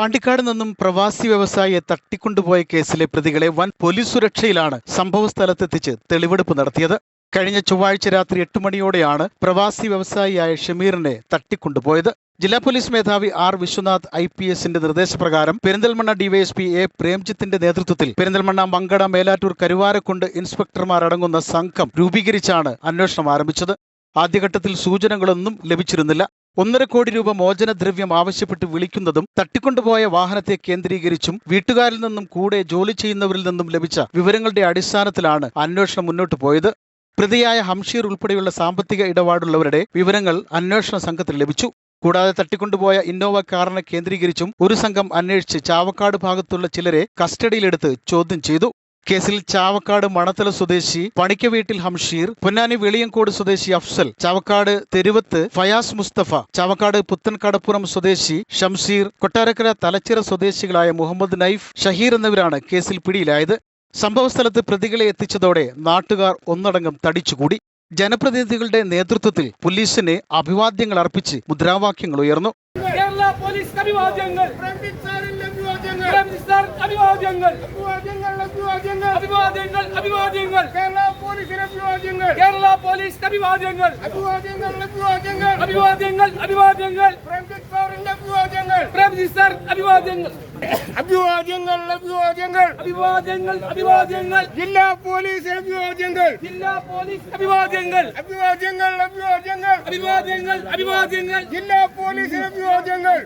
പാണ്ടിക്കാട് നിന്നും പ്രവാസി വ്യവസായിയെ തട്ടിക്കൊണ്ടുപോയ കേസിലെ പ്രതികളെ വൻ പോലീസ് സുരക്ഷയിലാണ് സംഭവ സ്ഥലത്തെത്തിച്ച് തെളിവെടുപ്പ് നടത്തിയത്. കഴിഞ്ഞ ചൊവ്വാഴ്ച രാത്രി എട്ട് മണിയോടെയാണ് പ്രവാസി വ്യവസായിയായ ഷമീറിനെ തട്ടിക്കൊണ്ടുപോയത്. ജില്ലാ പോലീസ് മേധാവി ആർ വിശ്വനാഥ് ഐ പി എസിന്റെ നിർദ്ദേശപ്രകാരം പെരിന്തൽമണ്ണ ഡിവൈഎസ്പി എ പ്രേംജിത്തിന്റെ നേതൃത്വത്തിൽ പെരിന്തൽമണ്ണ മങ്കട മേലാറ്റൂർ കരുവാരക്കുണ്ട് ഇൻസ്പെക്ടർമാരടങ്ങുന്ന സംഘം രൂപീകരിച്ചാണ് അന്വേഷണം ആരംഭിച്ചത്. ആദ്യഘട്ടത്തിൽ സൂചനകളൊന്നും ലഭിച്ചിരുന്നില്ല. ഒന്നര കോടി രൂപ മോചനദ്രവ്യം ആവശ്യപ്പെട്ട് വിളിക്കുന്നതും തട്ടിക്കൊണ്ടുപോയ വാഹനത്തെ കേന്ദ്രീകരിച്ചും വീട്ടുകാരിൽ നിന്നും കൂടെ ജോലി ചെയ്യുന്നവരിൽ നിന്നും ലഭിച്ച വിവരങ്ങളുടെ അടിസ്ഥാനത്തിലാണ് അന്വേഷണം മുന്നോട്ട് പോയത്. പ്രതിയായ ഹംഷീർ ഉൾപ്പെടെയുള്ള സാമ്പത്തിക ഇടപാടുള്ളവരുടെ വിവരങ്ങൾ അന്വേഷണ സംഘത്തിന് ലഭിച്ചു. കൂടാതെ തട്ടിക്കൊണ്ടുപോയ ഇന്നോവ കാറിനെ കേന്ദ്രീകരിച്ചും ഒരു സംഘം അന്വേഷിച്ച് ചാവക്കാട് ഭാഗത്തുള്ള ചിലരെ കസ്റ്റഡിയിലെടുത്ത് ചോദ്യം ചെയ്തു. കേസിൽ ചാവക്കാട് മണത്തല സ്വദേശി പണിക്ക വീട്ടിൽ ഹംഷീർ പൊന്നാനി വെളിയങ്കോട് സ്വദേശി അഫ്സൽ ചാവക്കാട് തെരുവത്ത് ഫയാസ് മുസ്തഫ ചാവക്കാട് പുത്തൻകടപ്പുറം സ്വദേശി ഷംസീർ കൊട്ടാരക്കര തലച്ചിറ സ്വദേശികളായ മുഹമ്മദ് നൈഫ് ഷഹീർ എന്നിവരാണ് കേസിൽ പിടിയിലായത്. സംഭവസ്ഥലത്ത് പ്രതികളെ എത്തിച്ചതോടെ നാട്ടുകാർ ഒന്നടങ്കം തടിച്ചുകൂടി. ജനപ്രതിനിധികളുടെ നേതൃത്വത്തിൽ പോലീസിന് അഭിവാദ്യങ്ങൾ അർപ്പിച്ച് മുദ്രാവാക്യങ്ങൾ ഉയർന്നു. കേരള പോലീസ് അഭിവാദ്യങ്ങൾ. അഭിവാദ്യങ്ങൾ അഭിവാദ്യങ്ങൾ അഭിവാദ്യങ്ങൾ കേരള പോലീസിന് അഭിവാദ്യങ്ങൾ കേരള പോലീസ് അഭിവാദ്യങ്ങൾ അഭിവാദ്യങ്ങൾ അഭിവാദ്യങ്ങൾ അഭിവാദ്യങ്ങൾ അഭിവാദ്യങ്ങൾ അഭിവാദ്യങ്ങൾ പ്രേംജിത്ത് സാർ അഭിവാദ്യങ്ങൾ അഭിവാദ്യങ്ങൾ അഭിവാദ്യങ്ങൾ അഭിവാദ്യങ്ങൾ അഭിവാദ്യങ്ങൾ ജില്ലാ പോലീസ് അഭിവാദ്യങ്ങൾ ജില്ലാ പോലീസ് അഭിവാദ്യങ്ങൾ അഭിവാദ്യങ്ങൾ അഭിവാദ്യങ്ങൾ അഭിവാദ്യങ്ങൾ അഭിവാദ്യങ്ങൾ ജില്ലാ പോലീസ് അഭിവാദ്യങ്ങൾ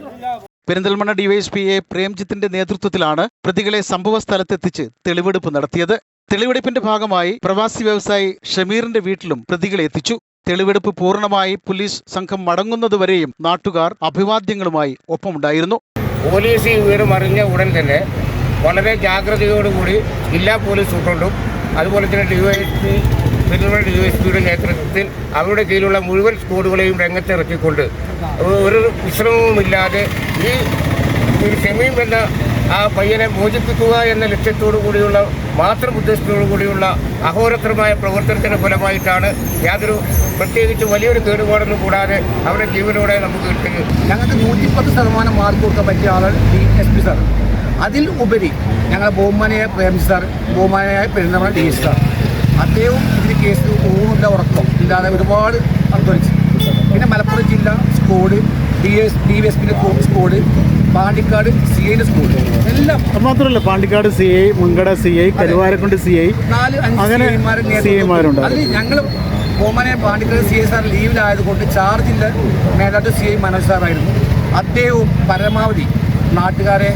പെരിന്തൽമണ്ണ ഡിവൈഎസ്പി എ പ്രേംജിത്തിന്റെ നേതൃത്വത്തിലാണ് പ്രതികളെ സംഭവ സ്ഥലത്തെത്തിച്ച് തെളിവെടുപ്പ് നടത്തിയത്. തെളിവെടുപ്പിന്റെ ഭാഗമായി പ്രവാസി വ്യവസായി ഷമീറിന്റെ വീട്ടിലും പ്രതികളെ എത്തിച്ചു. തെളിവെടുപ്പ് പൂർണമായി പോലീസ് സംഘം മടങ്ങുന്നതുവരെയും നാട്ടുകാർ അഭിവാദ്യങ്ങളുമായി ഒപ്പമുണ്ടായിരുന്നു. പോലീസ് ഈ വിവരം അറിഞ്ഞ ഉടൻ തന്നെ വളരെ ജാഗ്രതയോടുകൂടി ജില്ലാ പോലീസ് സൂപ്രണ്ടും അതുപോലെ തന്നെ ഡിവൈഎസ്പി പെരുന്നമണ ഡിവൈഎസ്പിയുടെ നേതൃത്വത്തിൽ അവരുടെ കീഴിലുള്ള മുഴുവൻ സ്കൂളുകളെയും രംഗത്തിറക്കിക്കൊണ്ട് ഒരു വിശ്രമവുമില്ലാതെ ഈ ഒരു ഷമീം എന്ന ആ പയ്യനെ മോചിപ്പിക്കുക എന്ന ലക്ഷ്യത്തോടു കൂടിയുള്ള മാത്രം ഉദ്ദേശത്തോടു കൂടിയുള്ള അഹോരത്രമായ പ്രവർത്തനത്തിന്റെ ഫലമായിട്ടാണ് യാതൊരു പ്രത്യേകിച്ച് വലിയൊരു കേടുപാടൊന്നും കൂടാതെ അവരുടെ ജീവനോടെ നമുക്ക് കിട്ടുന്നത്. ഞങ്ങൾക്ക് നൂറ്റിപ്പത്ത് ശതമാനം മാർക്ക് കൊടുക്കാൻ പറ്റിയ ആളാണ് ഡി എസ് പി സാർ. അതിൽ ഉപരി ഞങ്ങളുടെ ബഹുമാനയായ പ്രേം സാർ ബഹുമാനയായ പെരുന്നമ ഡി എസ് സാർ. അദ്ദേഹവും ഇതിന് ഊണില്ല ഉറക്കം. ഇല്ലാതെ ഒരുപാട് അധ്വാനിച്ചു പിന്നെ മലപ്പുറം ജില്ല squad D S D V S പിന്നെ സ്കോഡ് പാണ്ടിക്കാട് സി ഐന്റെ സ്കോഡ് എല്ലാം. മാത്രമല്ല Pandikkad C I മുൻകട C I Karuvarakundu C I നാല് അങ്ങനെ സി ഐമാരുണ്ട് മാരുണ്ട്. അതിൽ ഞങ്ങൾ ബഹുമാനെ പാണ്ടിക്കാട് സി ഐ സാർ ലീവിലായതുകൊണ്ട് ചാർജിന്റെ മേലാട്ട് സി ഐ മനോജ് സാറായിരുന്നു അദ്ദേഹവും പരമാവധി നാട്ടുകാരെ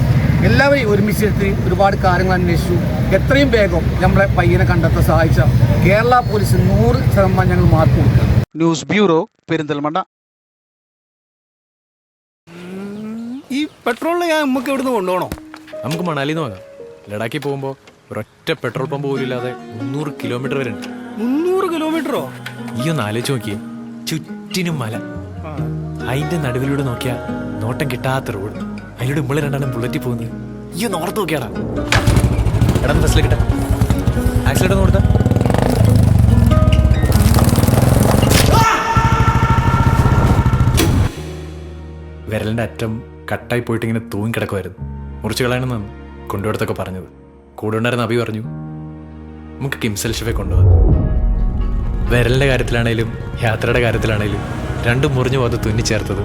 എല്ലാവരെയും എത്തി ഒരുപാട് കാര്യങ്ങൾ അന്വേഷിച്ചു. എത്രയും വേഗം നമ്മളെ പയ്യനെ കണ്ടെത്താൻ സഹായിച്ച കേരള പോലീസ് നൂറ് ശതമാനം ഞങ്ങൾ മാർക്ക് കൊടുക്കുക ന്യൂസ് ബ്യൂറോ പെരിന്തൽമണ്ണ. ഈ പെട്രോളിന് ഞാൻ നമുക്ക് ഇവിടുന്ന് കൊണ്ടുപോകണോ? നമുക്ക് മണാലിന്ന് വാങ്ങാം ലഡാക്കിൽ പോകുമ്പോൾ ഒരൊറ്റ പെട്രോൾ പമ്പ് പോലും ഇല്ലാതെ മുന്നൂറ് കിലോമീറ്റർ വരെ ഉണ്ട്. മുന്നൂറ് കിലോമീറ്ററോ ഈ ഒന്ന് ആലോചിച്ച് നോക്കിയേ ചുറ്റിനും മല. അതിന്റെ നടുവിലൂടെ നോക്കിയാൽ നോട്ടം കിട്ടാത്ത റോഡ്. അതിലൂടെ ഉമ്മളെ രണ്ടാണ് ബുള്ളറ്റിൽ പോകുന്നത്. ഈ ഒന്ന് ഓർത്ത് നോക്കിയാടാ. എടാ ബസ്സിൽ കിട്ടാ ആക്സിഡന്റ് ഒന്ന് കൊടുത്താ. വിരലിന്റെ അറ്റം കട്ടായി പോയിട്ട് ഇങ്ങനെ തൂങ്ങി കിടക്കുമായിരുന്നു മുറിച്ച് കളയണമെന്നാണ് കൊണ്ടുപോടത്തൊക്കെ പറഞ്ഞത്. കൂടെ ഉണ്ടായിരുന്ന അഭി പറഞ്ഞു നമുക്ക് കിംസൽ ഷെഫെ കൊണ്ടുപോകാം. വിരലിന്റെ കാര്യത്തിലാണേലും യാത്രയുടെ കാര്യത്തിലാണേലും രണ്ടും മുറിഞ്ഞു പോകാതെ തുന്നിച്ചേർത്തത്